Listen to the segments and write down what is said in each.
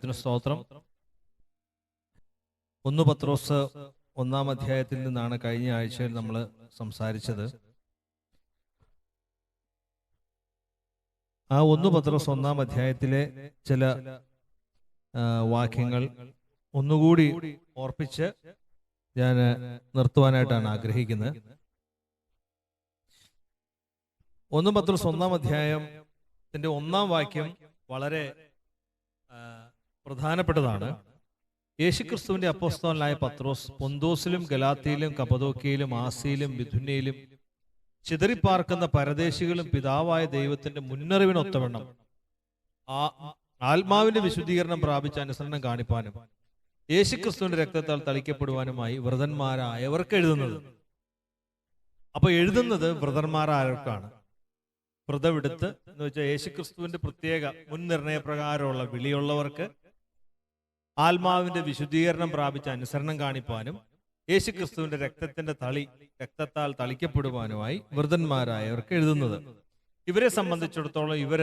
ദൈവത്തിന് സ്തോത്രം. ഒന്ന് പത്രോസ് ഒന്നാം അധ്യായത്തിൽ നിന്നാണ് കഴിഞ്ഞ ആഴ്ചയിൽ നമ്മൾ സംസാരിച്ചത്. ആ ഒന്ന് പത്രോസ് ഒന്നാം അധ്യായത്തിലെ ചില വാക്യങ്ങൾ ഒന്നുകൂടി ഓർപ്പിച്ച് ഞാൻ നിർത്തുവാനായിട്ടാണ് ആഗ്രഹിക്കുന്നത്. ഒന്ന് പത്രോസ് ഒന്നാം അധ്യായത്തിന്റെ ഒന്നാം വാക്യം വളരെ പ്രധാനപ്പെട്ടതാണ്. യേശുക്രിസ്തുവിന്റെ അപ്പോസ്തലനായ പത്രോസ് പൊന്തോസിലും ഗലാത്തിയിലും കപതോക്കിയയിലും ആസിയിലും മിഥുനയിലും ചിതറിപ്പാർക്കുന്ന പരദേശികളും പിതാവായ ദൈവത്തിന്റെ മുന്നറിവിനൊത്തവണ്ണം ആ ആത്മാവിന്റെ വിശുദ്ധീകരണം പ്രാപിച്ച അനുസരണം കാണിപ്പാനും യേശുക്രിസ്തുവിന്റെ രക്തത്താൽ തളിക്കപ്പെടുവാനുമായി വ്രതന്മാരായവർക്ക് എഴുതുന്നത്. അപ്പൊ എഴുതുന്നത് വ്രതന്മാരായവർക്കാണ്. വ്രതമെടുത്ത് എന്ന് വെച്ചാൽ യേശുക്രിസ്തുവിന്റെ പ്രത്യേക മുൻനിർണയപ്രകാരമുള്ള വിളിയുള്ളവർക്ക് ആത്മാവിന്റെ വിശുദ്ധീകരണം പ്രാപിച്ച അനുസരണം കാണിപ്പാനും യേശുക്രിസ്തുവിന്റെ രക്തത്തിന്റെ തളി രക്തത്താൽ തളിക്കപ്പെടുവാനുമായി വൃതന്മാരായവർക്ക് എഴുതുന്നത്. ഇവരെ സംബന്ധിച്ചിടത്തോളം ഇവർ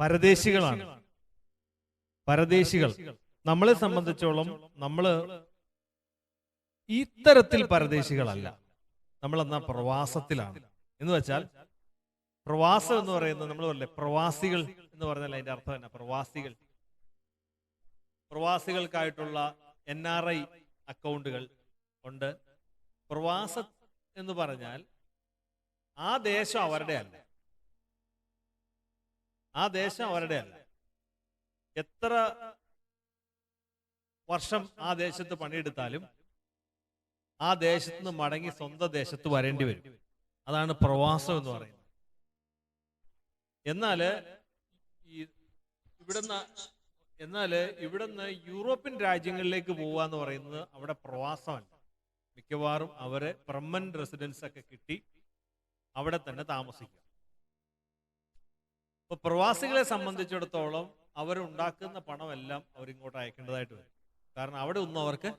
പരദേശികളാണ്. പരദേശികൾ. നമ്മളെ സംബന്ധിച്ചോളം നമ്മൾ ഇത്തരത്തിൽ പരദേശികളല്ല. നമ്മൾ എന്നാ പ്രവാസത്തിലാണ്. എന്ന് വെച്ചാൽ പ്രവാസം എന്ന് പറയുന്നത് നമ്മൾ പറയല്ലേ പ്രവാസികൾ എന്ന് പറഞ്ഞാൽ അതിന്റെ അർത്ഥം തന്നെ പ്രവാസികൾ. പ്രവാസികൾക്കായിട്ടുള്ള എൻ ആർ ഐ അക്കൗണ്ടുകൾ ഉണ്ട്. പ്രവാസ എന്ന് പറഞ്ഞാൽ ആ ദേശം അവരുടെ അല്ല. ആ ദേശം അവരുടെ അല്ല. എത്ര വർഷം ആ ദേശത്ത് പണിയെടുത്താലും ആ ദേശത്ത് നിന്ന് മടങ്ങി സ്വന്തം ദേശത്ത് വരേണ്ടി വരും. അതാണ് പ്രവാസം എന്ന് പറയുന്നത്. എന്നാൽ ഈ ഇവിടുന്ന് എന്നാൽ നിന്ന് യൂറോപ്യൻ രാജ്യങ്ങളിലേക്ക് പോവുക എന്ന് പറയുന്നത് അവിടെ പ്രവാസമല്ല മിക്കവാറും അവരെ പെർമനന്റ് റെസിഡൻസ് ഒക്കെ കിട്ടി അവിടെ തന്നെ താമസിക്കുക അപ്പൊ പ്രവാസികളെ സംബന്ധിച്ചിടത്തോളം അവരുണ്ടാക്കുന്ന പണമെല്ലാം അവരിങ്ങോട്ട് അയക്കേണ്ടതായിട്ട് വരും. കാരണം അവിടെ ഒന്നും അവർക്ക്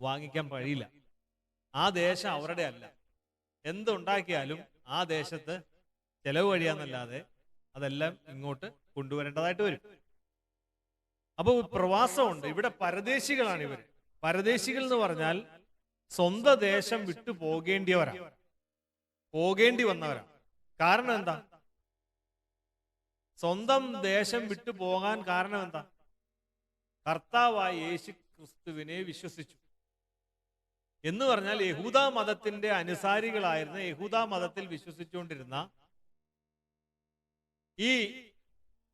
വാങ്ങിക്കാൻ കഴിയില്ല ആ ദേശം അവരുടെ അല്ല. എന്തുണ്ടാക്കിയാലും ആ ദേശത്ത് ചെലവ് കഴിയാന്നല്ലാതെ അതെല്ലാം ഇങ്ങോട്ട് കൊണ്ടുവരേണ്ടതായിട്ട് വരും. അപ്പൊ പ്രവാസമുണ്ട്. ഇവിടെ പരദേശികളാണ് ഇവർ പരദേശികൾ എന്ന് പറഞ്ഞാൽ സ്വന്തം ദേശം വിട്ടു പോകേണ്ടിയവരാണ്. പോകേണ്ടി വന്നവരാ കാരണം എന്താ? സ്വന്തം ദേശം വിട്ടു പോകാൻ കാരണം എന്താ? കർത്താവായ യേശു ക്രിസ്തുവിനെ വിശ്വസിച്ചു. എന്ന് പറഞ്ഞാൽ യഹൂദ മതത്തിന്റെ അനുസാരികളായിരുന്ന യഹൂദ മതത്തിൽ വിശ്വസിച്ചുകൊണ്ടിരുന്ന ഈ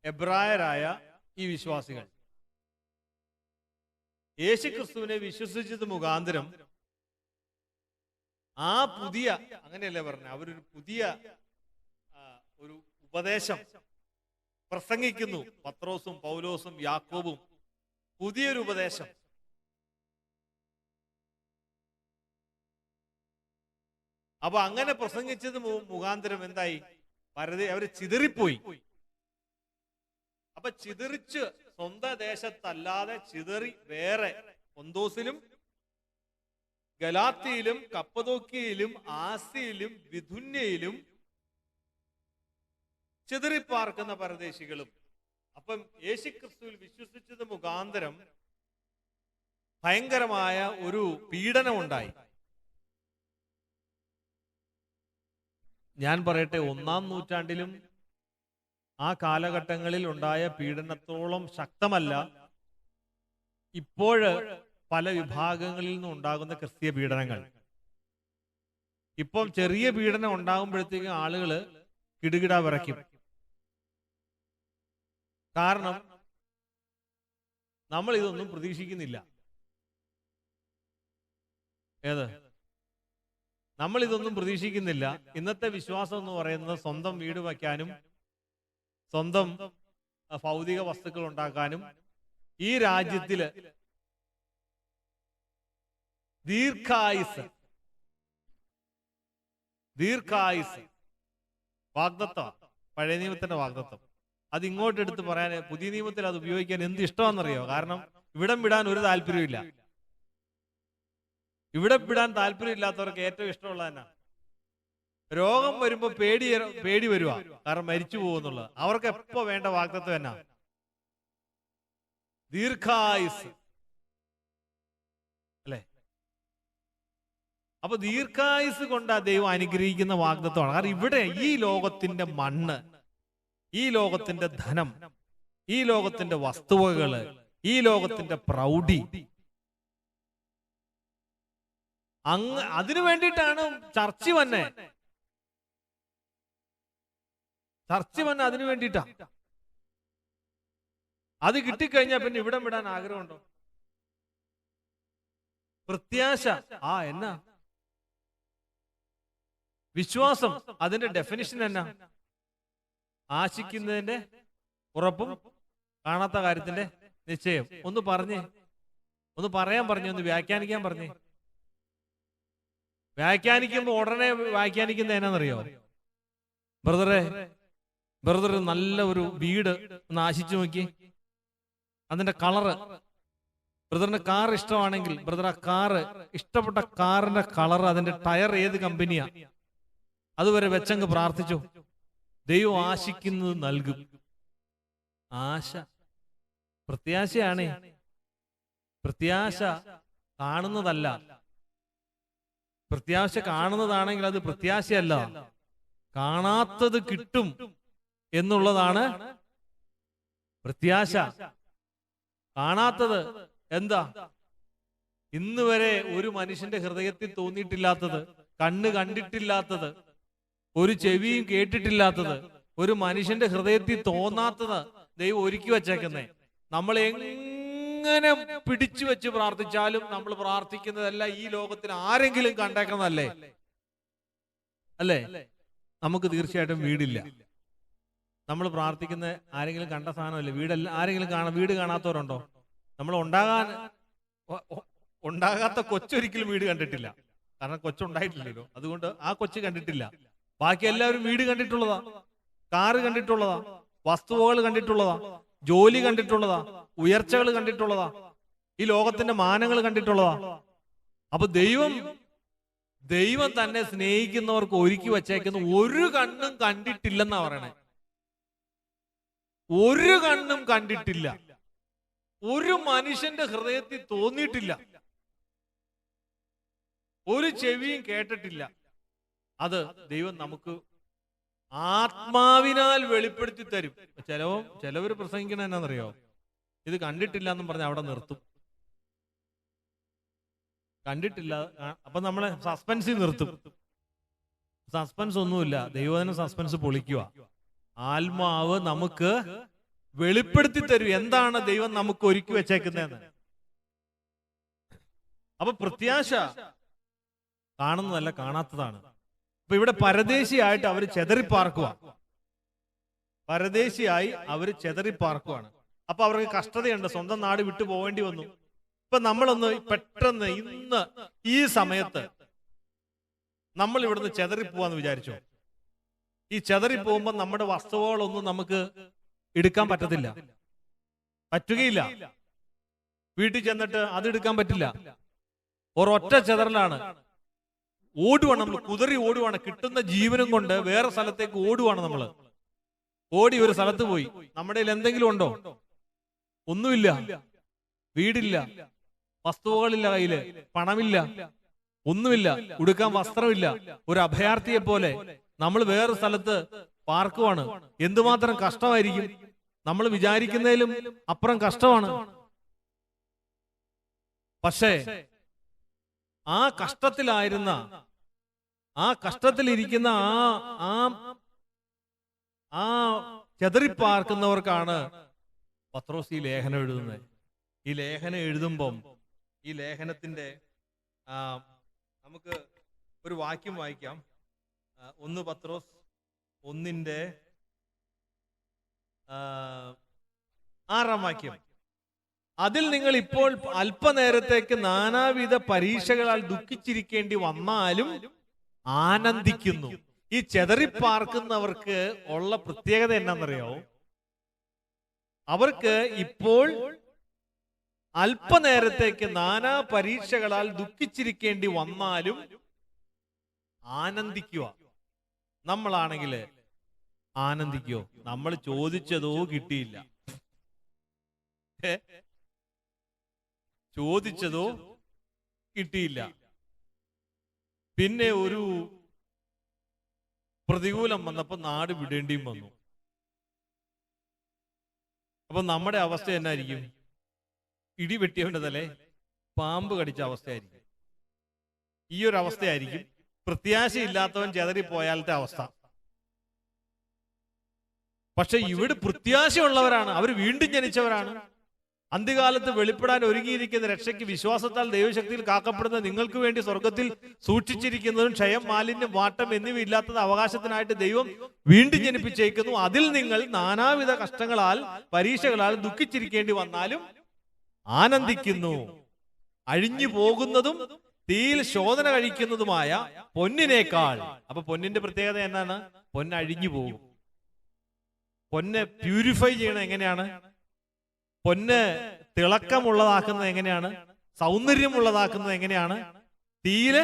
എബ്രായരായ ഈ വിശ്വാസികൾ. യേശു ക്രിസ്തുവിനെ വിശ്വസിച്ചത് മുഖാന്തരം ആ പുതിയ അങ്ങനെയല്ലേ പറഞ്ഞ അവരൊരു പുതിയ ഒരു ഉപദേശം പ്രസംഗിക്കുന്നു. പത്രോസും പൗലോസും യാക്കോബും. പുതിയൊരു ഉപദേശം. അപ്പൊ അങ്ങനെ പ്രസംഗിച്ചത് മുഖാന്തരം എന്തായി? പരതി അവർ ചിതറിപ്പോയി. അപ്പൊ ചിതറിച്ച് സ്വന്തം ദേശത്തല്ലാതെ ചിതറി വേറെ ഒന്തോസിലും ഗലാത്തിയിലും കപ്പതോക്കിയിലും ആസിയിലും വിധുന്യയിലും ചിതറിപ്പാർക്കുന്ന പരദേശികളും. അപ്പം യേശുക്രിസ്തുവിൽ വിശ്വസിച്ചത് മുഖാന്തരം ഭയങ്കരമായ ഒരു പീഡനമുണ്ടായി. ഞാൻ പറയട്ടെ ഒന്നാം നൂറ്റാണ്ടിലും ആ കാലഘട്ടങ്ങളിൽ ഉണ്ടായ പീഡനത്തോളം ശക്തമല്ല. ഇപ്പോഴ് പല വിഭാഗങ്ങളിൽ നിന്നും ഉണ്ടാകുന്ന ക്രിസ്തീയ പീഡനങ്ങൾ. ഇപ്പം ചെറിയ പീഡനം ഉണ്ടാകുമ്പോഴത്തേക്കും ആളുകൾ കിടുകിട വിറയ്ക്കും. കാരണം നമ്മൾ ഇതൊന്നും പ്രതീക്ഷിക്കുന്നില്ല. ഏത്? നമ്മൾ ഇതൊന്നും പ്രതീക്ഷിക്കുന്നില്ല. ഇന്നത്തെ വിശ്വാസം എന്ന് പറയുന്നത് സ്വന്തം വീട് വയ്ക്കാനും സ്വന്തം ഭൗതിക വസ്തുക്കൾ ഉണ്ടാക്കാനും ഈ രാജ്യത്തിൽ ദീർഘായുസ് ദീർഘായുസ് വാഗ്ദത്വം പഴയ നിയമത്തിന്റെ വാഗ്ദത്വം അത് ഇങ്ങോട്ട് എടുത്ത് പറയാൻ പുതിയ നിയമത്തിൽ അത് ഉപയോഗിക്കാൻ എന്ത് ഇഷ്ടമാണെന്നറിയോ? കാരണം ഇവിടം വിടാൻ ഒരു താല്പര്യമില്ല ഇവിടെ വിടാൻ താല്പര്യമില്ലാത്തവർക്ക് ഏറ്റവും ഇഷ്ടമുള്ള രോഗം വരുമ്പോ പേടി പേടി വരുക കാരണം മരിച്ചു പോകുന്നുള്ളത്. അവർക്ക് എപ്പോ വേണ്ട വാഗ്ദത്വം എന്നാ? ദീർഘായുസ്. അല്ലേ? അപ്പൊ ദീർഘായുസ് കൊണ്ട് ആ ദൈവം അനുഗ്രഹിക്കുന്ന വാഗ്ദത്വമാണ് കാരണം ഇവിടെ ഈ ലോകത്തിന്റെ മണ്ണ് ഈ ലോകത്തിന്റെ ധനം ഈ ലോകത്തിന്റെ വസ്തുവകൾ ഈ ലോകത്തിന്റെ പ്രൗഢി. അങ്ങ് അതിനു വേണ്ടിയിട്ടാണ് ചർച്ച വന്നെ. ചർച്ച വന്ന അതിനു വേണ്ടിട്ടാ അത് കിട്ടിക്കഴിഞ്ഞാൽ പിന്നെ ഇവിടം വിടാൻ ആഗ്രഹമുണ്ടോ? പ്രത്യാശ. ആ എന്നാ? വിശ്വാസം. അതിന്റെ ഡെഫിനിഷൻ എന്നാ? ആശിക്കുന്നതിന്റെ ഉറപ്പും കാണാത്ത കാര്യത്തിന്റെ നിശ്ചയം ഒന്ന് പറഞ്ഞേ. ഒന്ന് പറയാൻ പറഞ്ഞു ഒന്ന് വ്യാഖ്യാനിക്കാൻ പറഞ്ഞേ. വ്യാഖ്യാനിക്കുമ്പോ ഉടനെ വ്യാഖ്യാനിക്കുന്ന എന്നാന്നറിയോ? ബ്രദറെ ബ്രദർ നല്ല ഒരു വീട് ഒന്ന് ആശിച്ചു നോക്കി അതിന്റെ കളറ്. ബ്രദറിന് കാർ ഇഷ്ടമാണെങ്കിൽ ബ്രദർ ആ കാറ് ഇഷ്ടപ്പെട്ട കാറിന്റെ കളർ അതിന്റെ ടയർ ഏത് കമ്പനിയാ അതുവരെ വെച്ചങ്ങ് പ്രാർത്ഥിച്ചു. ദൈവം ആശിക്കുന്നത് നൽകും. ആശ. പ്രത്യാശയാണ്. പ്രത്യാശ കാണുന്നതല്ല. പ്രത്യാശ കാണുന്നതാണെങ്കിൽ അത് പ്രത്യാശയല്ല. കാണാത്തത് കിട്ടും. എന്നുള്ളതാണ് പ്രത്യാശ. കാണാത്തത് എന്താ? ഇന്ന് വരെ ഒരു മനുഷ്യന്റെ ഹൃദയത്തിൽ തോന്നിയിട്ടില്ലാത്തത് കണ്ണ് കണ്ടിട്ടില്ലാത്തത് ഒരു ചെവിയും കേട്ടിട്ടില്ലാത്തത് ഒരു മനുഷ്യന്റെ ഹൃദയത്തിൽ തോന്നാത്തത് ദൈവം ഒരുക്കി വച്ചേക്കുന്നേ. നമ്മൾ എങ്ങനെ പിടിച്ചു വെച്ച് പ്രാർത്ഥിച്ചാലും നമ്മൾ പ്രാർത്ഥിക്കുന്നതല്ല ഈ ലോകത്തിൽ ആരെങ്കിലും കണ്ടേക്കുന്നതല്ലേ? അല്ലേ? നമുക്ക് തീർച്ചയായിട്ടും വീടില്ല. നമ്മൾ പ്രാർത്ഥിക്കുന്ന ആരെങ്കിലും കണ്ട സാധനമല്ലേ? വീടല്ല ആരെങ്കിലും കാണാൻ വീട് കാണാത്തവരുണ്ടോ? നമ്മൾ ഉണ്ടാകാൻ ഉണ്ടാകാത്ത കൊച്ചൊരിക്കലും വീട് കണ്ടിട്ടില്ല. കാരണം കൊച്ചുണ്ടായിട്ടില്ലല്ലോ. അതുകൊണ്ട് ആ കൊച്ചു കണ്ടിട്ടില്ല. ബാക്കി എല്ലാവരും വീട് കണ്ടിട്ടുള്ളതാ. കാറ് കണ്ടിട്ടുള്ളതാ. വസ്തുവകൾ കണ്ടിട്ടുള്ളതാ. ജോലി കണ്ടിട്ടുള്ളതാ. ഉയർച്ചകൾ കണ്ടിട്ടുള്ളതാ. ഈ ലോകത്തിന്റെ മാനങ്ങൾ കണ്ടിട്ടുള്ളതാ. അപ്പൊ ദൈവം ദൈവം തന്നെ സ്നേഹിക്കുന്നവർക്ക് ഒരുക്കി വച്ചേക്കുന്ന ഒരു കണ്ണും കണ്ടിട്ടില്ലെന്നാ പറയണേ. ഒരു കണ്ണും കണ്ടിട്ടില്ല. ഒരു മനുഷ്യന്റെ ഹൃദയത്തിൽ തോന്നിയിട്ടില്ല. ഒരു ചെവിയും കേട്ടിട്ടില്ല. അത് ദൈവം നമുക്ക് ആത്മാവിനാൽ വെളിപ്പെടുത്തി തരും. ചിലവും ചിലവർ പ്രസംഗിക്കണ എന്നാന്നറിയോ? ഇത് കണ്ടിട്ടില്ല എന്നും പറഞ്ഞ് അവിടെ നിർത്തും. കണ്ടിട്ടില്ല അപ്പൊ നമ്മളെ സസ്പെൻസിൽ നിർത്തും. സസ്പെൻസ് ഒന്നുമില്ല. ദൈവത്തിന് സസ്പെൻസ് പൊളിക്കുക ആത്മാവ് നമുക്ക് വെളിപ്പെടുത്തി തരും. എന്താണ് ദൈവം നമുക്ക് ഒരുക്കി വെച്ചേക്കുന്നതെന്ന്? അപ്പൊ പ്രത്യാശ കാണുന്നതല്ല കാണാത്തതാണ്. അപ്പൊ ഇവിടെ പരദേശിയായിട്ട് അവർ ചെതറിപ്പാർക്കുക പരദേശിയായി അവർ ചെതറിപ്പാർക്കുവാണ്. അപ്പൊ അവർക്ക് കഷ്ടതയുണ്ട്. സ്വന്തം നാട് വിട്ടു പോവേണ്ടി വന്നു. ഇപ്പൊ നമ്മളൊന്ന് പെട്ടെന്ന് ഇന്ന് ഈ സമയത്ത് നമ്മൾ ഇവിടുന്ന് ചെതറിപ്പോവാന്ന് വിചാരിച്ചോ? ഈ ചെതറി പോകുമ്പോൾ നമ്മുടെ വസ്തുവകളൊന്നും നമുക്ക് എടുക്കാൻ പറ്റത്തില്ല. പറ്റുകയില്ല. വീട്ടിൽ ചെന്നിട്ട് അത് എടുക്കാൻ പറ്റില്ല. ഒരൊറ്റ ചെതറലാണ്. ഓടുവാണ് നമ്മൾ കുതിറി ഓടുവാണ്. കിട്ടുന്ന ജീവനും കൊണ്ട് വേറെ സ്ഥലത്തേക്ക് ഓടുവാണ് നമ്മൾ ഓടി ഒരു സ്ഥലത്ത് പോയി. നമ്മുടെ എന്തെങ്കിലും ഉണ്ടോ? ഒന്നുമില്ല. വീടില്ല. വസ്തുവകളില്ല കയ്യിൽ. പണമില്ല. ഒന്നുമില്ല. ഉടുക്കാൻ വസ്ത്രമില്ല. ഒരു അഭയാർത്ഥിയെ പോലെ നമ്മൾ വേറെ സ്ഥലത്ത് പാർക്കുവാണ്. എന്തുമാത്രം കഷ്ടമായിരിക്കും? നമ്മൾ വിചാരിക്കുന്നതിലും അപ്പുറം കഷ്ടമാണ്. പക്ഷേ ആ കഷ്ടത്തിലായിരുന്ന ആ കഷ്ടത്തിലിരിക്കുന്ന ആ ആ ആ ചെതറിപ്പാർക്കുന്നവർക്കാണ് പത്രോസ് ഈ ലേഖനം എഴുതുന്നത്. ഈ ലേഖനം എഴുതുമ്പം ഈ ലേഖനത്തിന്റെ നമുക്ക് ഒരു വാക്യം വായിക്കാം. ഒന്ന് പത്രോസ് ഒന്നിന്റെ ആറാം വാക്യം. അതിൽ നിങ്ങൾ ഇപ്പോൾ അല്പനേരത്തേക്ക് നാനാവിധ പരീക്ഷകളാൽ ദുഃഖിച്ചിരിക്കേണ്ടി വന്നാലും ആനന്ദിക്കുന്നു. ഈ ചെതറിപ്പാർക്കുന്നവർക്ക് ഉള്ള പ്രത്യേകത എന്നാന്നറിയോ? അവർക്ക് ഇപ്പോൾ അല്പനേരത്തേക്ക് നാനാ പരീക്ഷകളാൽ ദുഃഖിച്ചിരിക്കേണ്ടി വന്നാലും ആനന്ദിക്കുക. നമ്മളാണെങ്കിൽ ആനന്ദിക്കോ? നമ്മൾ ചോദിച്ചതോ കിട്ടിയില്ല? ചോദിച്ചതോ കിട്ടിയില്ല. പിന്നെ ഒരു പ്രതികൂലം വന്നപ്പോൾ നാട് വിടേണ്ടിയും വന്നു. അപ്പൊ നമ്മുടെ അവസ്ഥ എന്നായിരിക്കും? ഇടി വെട്ടിയവന്റെ തലേ പാമ്പ് കടിച്ച അവസ്ഥയായിരിക്കും. ഈ ഒരു അവസ്ഥയായിരിക്കും പ്രത്യാശയില്ലാത്തവൻ ചെതറിപ്പോയാലത്തെ അവസ്ഥ. പക്ഷെ ഇവിടെ പ്രത്യാശയുള്ളവരാണ്. അവർ വീണ്ടും ജനിച്ചവരാണ്. അന്ത്യകാലത്ത് വെളിപ്പെടാൻ ഒരുങ്ങിയിരിക്കുന്ന രക്ഷയ്ക്ക് വിശ്വാസത്താൽ ദൈവശക്തിയിൽ കാക്കപ്പെടുന്ന നിങ്ങൾക്ക് വേണ്ടി സ്വർഗത്തിൽ സൂക്ഷിച്ചിരിക്കുന്നതും ക്ഷയം മാലിന്യം വാട്ടം എന്നിവ ഇല്ലാത്തത് അവകാശത്തിനായിട്ട് ദൈവം വീണ്ടും ജനിപ്പിച്ചേക്കുന്നു. അതിൽ നിങ്ങൾ നാനാവിധ കഷ്ടങ്ങളാൽ പരീക്ഷകളാൽ ദുഃഖിച്ചിരിക്കേണ്ടി വന്നാലും ആനന്ദിക്കുന്നു. അഴിഞ്ഞു പോകുന്നതും തീയിൽ ശോധന കഴിക്കുന്നതുമായ പൊന്നിനേക്കാൾ അപ്പൊ പൊന്നിന്റെ പ്രത്യേകത എന്താണ് പൊന്ന് അഴിഞ്ഞു പോകും പൊന്നെ പ്യൂരിഫൈ ചെയ്യണത് എങ്ങനെയാണ്? പൊന്ന് തിളക്കമുള്ളതാക്കുന്നത് എങ്ങനെയാണ്? സൗന്ദര്യമുള്ളതാക്കുന്നത് എങ്ങനെയാണ്? തീയിൽ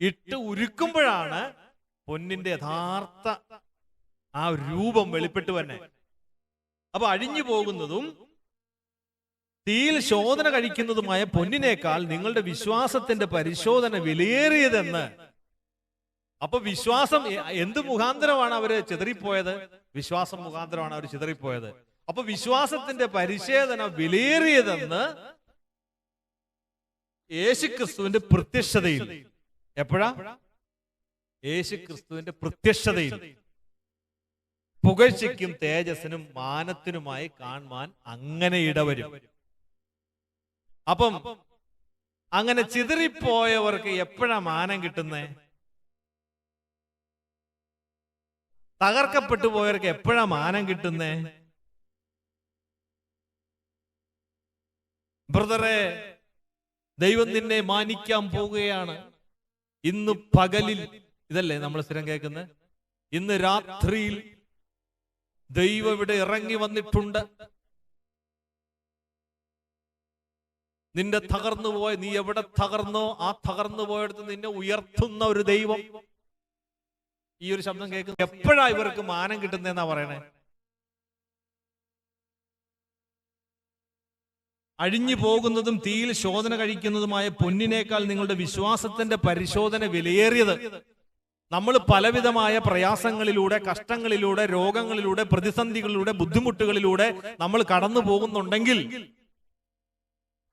ഇട്ട് ഉരുക്കുമ്പോഴാണ് പൊന്നിന്റെ യഥാർത്ഥ ആ രൂപം വെളിപ്പെട്ടു തന്നെ അപ്പൊ അഴിഞ്ഞു പോകുന്നതും തീയിൽ ശോധന കഴിക്കുന്നതുമായ പൊന്നിനേക്കാൾ നിങ്ങളുടെ വിശ്വാസത്തിന്റെ പരിശോധന വിലയേറിയതെന്ന്. അപ്പൊ വിശ്വാസം എന്ത് മുഖാന്തരമാണ് അവർ ചിതറിപ്പോയത്? വിശ്വാസം മുഖാന്തരമാണ് അവർ ചിതറിപ്പോയത്. അപ്പൊ വിശ്വാസത്തിന്റെ പരിശോധന വിലയേറിയതെന്ന് യേശുക്രിസ്തുവിന്റെ പ്രത്യക്ഷതയിൽ. എപ്പോഴാ? യേശുക്രിസ്തുവിന്റെ പ്രത്യക്ഷതയിൽ. പുകഴ്ചയ്ക്കും തേജസ്സിനും മാനത്തിനുമായി കാണുവാൻ അങ്ങനെ ഇടവരും. അപ്പം അങ്ങനെ ചിതറിപ്പോയവർക്ക് എപ്പോഴാ മാനം കിട്ടുന്നേ? തകർക്കപ്പെട്ടു പോയവർക്ക് എപ്പോഴാ മാനം കിട്ടുന്നേ? ബ്രദറെ ദൈവം നിന്നെ മാനിക്കാൻ പോവുകയാണ്. ഇന്ന് പകലിൽ ഇതല്ലേ നമ്മൾ സ്ഥിരം കേൾക്കുന്നത്? ഇന്ന് രാത്രിയിൽ ദൈവം ഇവിടെ ഇറങ്ങി വന്നിട്ടുണ്ട്. നിന്റെ തകർന്നു പോയ നീ എവിടെ തകർന്നോ ആ തകർന്നു പോയടത്ത് നിന്നെ ഉയർത്തുന്ന ഒരു ദൈവം. ഈ ഒരു ശബ്ദം കേൾക്കുന്നത് എപ്പോഴാ ഇവർക്ക് മാനം കിട്ടുന്നതെന്നാ പറയണേ? അഴിഞ്ഞു പോകുന്നതും തീയിൽ ശോധന കഴിക്കുന്നതുമായ പൊന്നിനേക്കാൾ നിങ്ങളുടെ വിശ്വാസത്തിന്റെ പരിശോധന വിലയേറിയത്. നമ്മൾ പലവിധമായ പ്രയാസങ്ങളിലൂടെ കഷ്ടങ്ങളിലൂടെ രോഗങ്ങളിലൂടെ പ്രതിസന്ധികളിലൂടെ ബുദ്ധിമുട്ടുകളിലൂടെ നമ്മൾ കടന്നു പോകുന്നുണ്ടെങ്കിൽ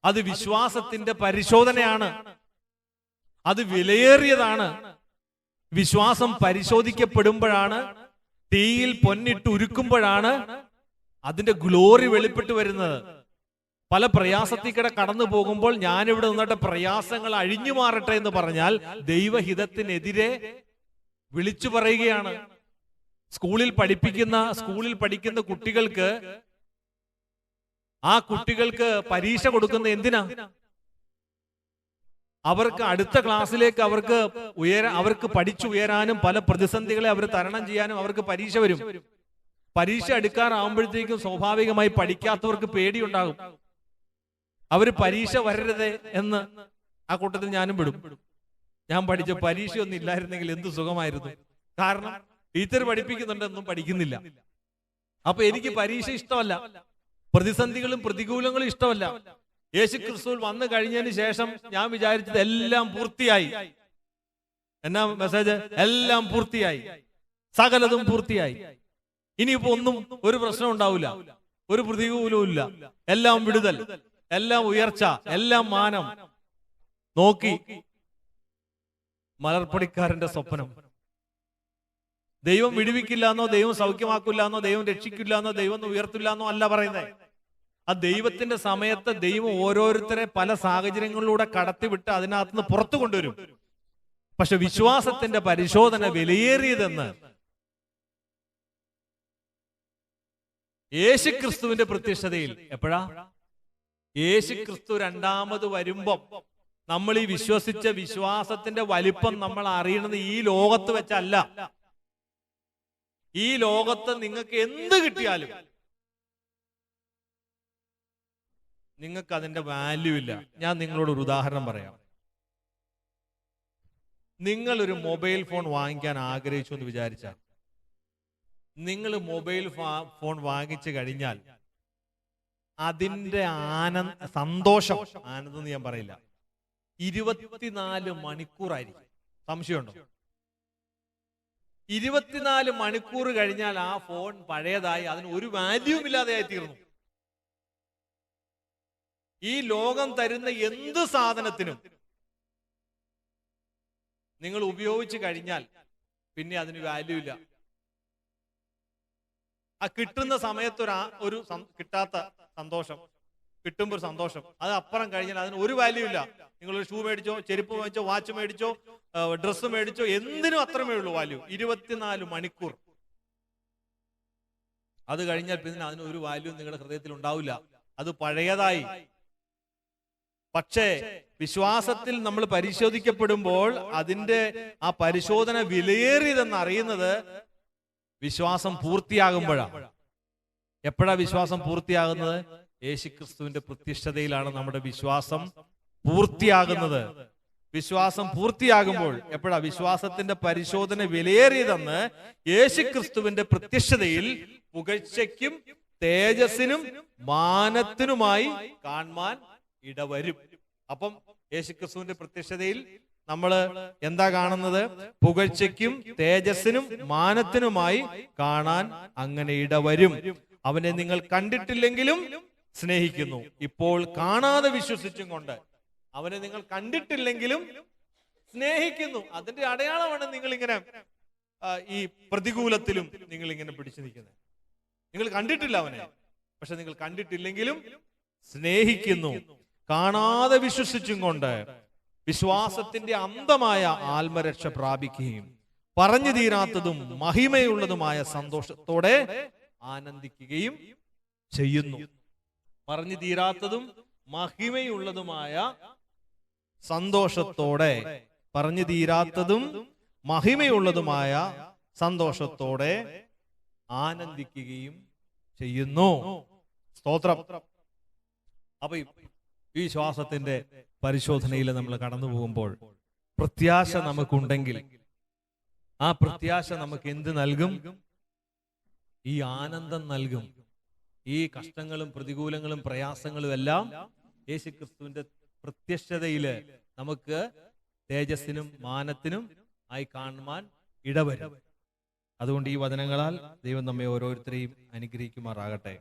അത് വിശ്വാസത്തിന്റെ പരിശോധനയാണ്. അത് വിലയേറിയതാണ്. വിശ്വാസം പരിശോധിക്കപ്പെടുമ്പോഴാണ് തീയിൽ പൊന്നിട്ട് ഉരുക്കുമ്പോഴാണ് അതിന്റെ ഗ്ലോറി വെളിപ്പെട്ട് വരുന്നത്. പല പ്രയാസത്തിൽ കൂടെ കടന്നു പോകുമ്പോൾ ഞാനിവിടെ നിന്നിട്ട് പ്രയാസങ്ങൾ അഴിഞ്ഞു മാറട്ടെ എന്ന് പറഞ്ഞാൽ ദൈവഹിതത്തിനെതിരെ വിളിച്ചു പറയുകയാണ്. സ്കൂളിൽ പഠിപ്പിക്കുന്ന സ്കൂളിൽ പഠിക്കുന്ന കുട്ടികൾക്ക് ആ കുട്ടികൾക്ക് പരീക്ഷ കൊടുക്കുന്ന എന്തിനാ? അവർക്ക് അടുത്ത ക്ലാസ്സിലേക്ക് അവർക്ക് ഉയര അവർക്ക് പഠിച്ചു ഉയരാനും പല പ്രതിസന്ധികളെ അവർ തരണം ചെയ്യാനും അവർക്ക് പരീക്ഷ വരും. പരീക്ഷ എടുക്കാറാവുമ്പോഴത്തേക്കും സ്വാഭാവികമായി പഠിക്കാത്തവർക്ക് പേടിയുണ്ടാകും. അവർ പരീക്ഷ വരരുത് എന്ന് ആ കൂട്ടത്തിൽ ഞാനും വിടും. ഞാൻ പഠിച്ച പരീക്ഷയൊന്നും ഇല്ലായിരുന്നെങ്കിൽ എന്ത് സുഖമായിരുന്നു? കാരണം ടീച്ചർ പഠിപ്പിക്കുന്നുണ്ടെന്നും പഠിക്കുന്നില്ല. അപ്പൊ എനിക്ക് പരീക്ഷ ഇഷ്ടമല്ല. പ്രതിസന്ധികളും പ്രതികൂലങ്ങളും ഇഷ്ടമല്ല. യേശു ക്രിസ്തുവിൽ വന്നു കഴിഞ്ഞതിന് ശേഷം ഞാൻ വിചാരിച്ചത് എല്ലാം പൂർത്തിയായി. എന്നാ മെസ്സേജ് എല്ലാം പൂർത്തിയായി. സകലതും പൂർത്തിയായി. ഇനിയിപ്പോ ഒന്നും ഒരു പ്രശ്നം ഉണ്ടാവില്ല. ഒരു പ്രതികൂലവും ഇല്ല. എല്ലാം വിടുതൽ. എല്ലാം ഉയർച്ച. എല്ലാം മാനം. നോക്കി. മലർപ്പടിക്കാരന്റെ സ്വപ്നം. ദൈവം വിടുവിക്കില്ല എന്നോ ദൈവം സൗഖ്യമാക്കില്ല എന്നോ ദൈവം രക്ഷിക്കില്ല എന്നോ ദൈവം ഉയർത്തില്ല എന്നോ അല്ല പറയുന്നത് ആ ദൈവത്തിന്റെ സമയത്ത് ദൈവം ഓരോരുത്തരെ പല സാഹചര്യങ്ങളിലൂടെ കടത്തിവിട്ട് അതിനകത്ത് നിന്ന് പുറത്തു കൊണ്ടുവരും. പക്ഷെ വിശ്വാസത്തിന്റെ പരിശോധന വിലയേറിയതെന്ന് യേശു ക്രിസ്തുവിന്റെ പ്രത്യക്ഷതയിൽ എപ്പോഴാ? യേശു ക്രിസ്തു രണ്ടാമത് വരുമ്പം നമ്മൾ ഈ വിശ്വസിച്ച വിശ്വാസത്തിന്റെ വലിപ്പം നമ്മൾ അറിയണത് ഈ ലോകത്ത് വെച്ചല്ല. ഈ ലോകത്ത് നിങ്ങൾക്ക് എന്ത് കിട്ടിയാലും നിങ്ങൾക്ക് അതിന്റെ വാല്യൂ ഇല്ല. ഞാൻ നിങ്ങളോട് ഒരു ഉദാഹരണം പറയാം. നിങ്ങൾ ഒരു മൊബൈൽ ഫോൺ വാങ്ങിക്കാൻ ആഗ്രഹിച്ചു എന്ന് വിചാരിച്ചാൽ നിങ്ങൾ മൊബൈൽ ഫോൺ വാങ്ങിച്ചു കഴിഞ്ഞാൽ അതിന്റെ ആനന്ദ സന്തോഷം. ആനന്ദം എന്ന് ഞാൻ പറയില്ല. ഇരുപത്തിനാല് മണിക്കൂറായിരിക്കും. സംശയമുണ്ടോ? ഇരുപത്തിനാല് മണിക്കൂർ കഴിഞ്ഞാൽ ആ ഫോൺ പഴയതായി അതിന് ഒരു വാല്യൂം ഇല്ലാതെയായി തീർന്നു. ഈ ലോകം തരുന്ന എന്ത് സാധനത്തിനും നിങ്ങൾ ഉപയോഗിച്ച് കഴിഞ്ഞാൽ പിന്നെ അതിന് വാല്യൂ ഇല്ല. ആ കിട്ടുന്ന സമയത്തൊരു ഒരു കിട്ടാത്ത സന്തോഷം. കിട്ടുമ്പോൾ ഒരു സന്തോഷം. അത് അപ്പുറം കഴിഞ്ഞാൽ അതിന് ഒരു വാല്യൂ ഇല്ല. നിങ്ങൾ ഷൂ മേടിച്ചോ ചെരുപ്പ് മേടിച്ചോ വാച്ച് മേടിച്ചോ ഡ്രസ്സ് മേടിച്ചോ എന്തിനും അത്രമേ ഉള്ളൂ വാല്യൂ ഇരുപത്തിനാല് മണിക്കൂർ. അത് കഴിഞ്ഞാൽ പിന്നെ അതിന് ഒരു വാല്യൂ നിങ്ങളുടെ ഹൃദയത്തിൽ ഉണ്ടാവില്ല. അത് പഴയതായി. പക്ഷേ വിശ്വാസത്തിൽ നമ്മൾ പരിശോധിക്കപ്പെടുമ്പോൾ അതിന്റെ ആ പരിശോധന വിലയേറിയതെന്ന് അറിയുന്നത് വിശ്വാസം പൂർത്തിയാകുമ്പോഴാണ്. എപ്പോഴാ വിശ്വാസം പൂർത്തിയാകുന്നത്? യേശുക്രിസ്തുവിന്റെ പ്രത്യക്ഷതയിലാണ് നമ്മുടെ വിശ്വാസം പൂർത്തിയാകുന്നത്. വിശ്വാസം പൂർത്തിയാകുമ്പോൾ എപ്പോഴാ വിശ്വാസത്തിന്റെ പരിശോധന വിലയേറിയതെന്ന് യേശുക്രിസ്തുവിന്റെ പ്രത്യക്ഷതയിൽ പുകഴ്ചയ്ക്കും തേജസ്സിനും മാനത്തിനുമായി കാണുവാൻ ഇടവരും. അപ്പം യേശുക്രിസ്തുവിന്റെ പ്രത്യക്ഷതയിൽ നമ്മൾ എന്താ കാണുന്നത്? പുകഴ്ചയ്ക്കും തേജസ്സിനും മാനത്തിനുമായി കാണാൻ അങ്ങനെ ഇടവരും. അവനെ നിങ്ങൾ കണ്ടിട്ടില്ലെങ്കിലും സ്നേഹിക്കുന്നു. ഇപ്പോൾ കാണാതെ വിശ്വസിച്ചും കൊണ്ട് അവനെ നിങ്ങൾ കണ്ടിട്ടില്ലെങ്കിലും സ്നേഹിക്കുന്നു. അതിന്റെ അടയാളമാണ് നിങ്ങൾ ഇങ്ങനെ ഈ പ്രതികൂലത്തിലും നിങ്ങൾ ഇങ്ങനെ പിടിച്ചു നിൽക്കുന്നത്. നിങ്ങൾ കണ്ടിട്ടില്ല അവനെ പക്ഷെ നിങ്ങൾ കണ്ടിട്ടില്ലെങ്കിലും സ്നേഹിക്കുന്നു. കാണാതെ വിശ്വസിച്ചും കൊണ്ട് വിശ്വാസത്തിന്റെ അന്തമായ ആത്മരക്ഷ പ്രാപിക്കുകയും പറഞ്ഞു തീരാത്തതും മഹിമയുള്ളതുമായ സന്തോഷത്തോടെ ആനന്ദിക്കുകയും ചെയ്യുന്നു. പറഞ്ഞു തീരാത്തതും മഹിമയുള്ളതുമായ സന്തോഷത്തോടെ പറഞ്ഞു തീരാത്തതും മഹിമയുള്ളതുമായ സന്തോഷത്തോടെ ആനന്ദിക്കുകയും ചെയ്യുന്നു. സ്തോത്രം. അപ്പൊ ഈ- ശ്വാസത്തിന്റെ പരിശോധനയിൽ നമ്മൾ കടന്നു പോകുമ്പോൾ പ്രത്യാശ നമുക്കുണ്ടെങ്കിൽ ആ പ്രത്യാശ നമുക്ക് എന്ത് നൽകും? ഈ ആനന്ദം നൽകും. ഈ കഷ്ടങ്ങളും പ്രതികൂലങ്ങളും പ്രയാസങ്ങളും എല്ലാം യേശുക്രിസ്തുവിന്റെ പ്രത്യക്ഷതയിൽ നമുക്ക് തേജസ്സിനും മാനത്തിനും ആയി കാണുവാൻ ഇടവരും. അതുകൊണ്ട് ഈ വചനങ്ങളാൽ ദൈവം നമ്മെ ഓരോരുത്തരെയും അനുഗ്രഹിക്കുമാറാകട്ടെ.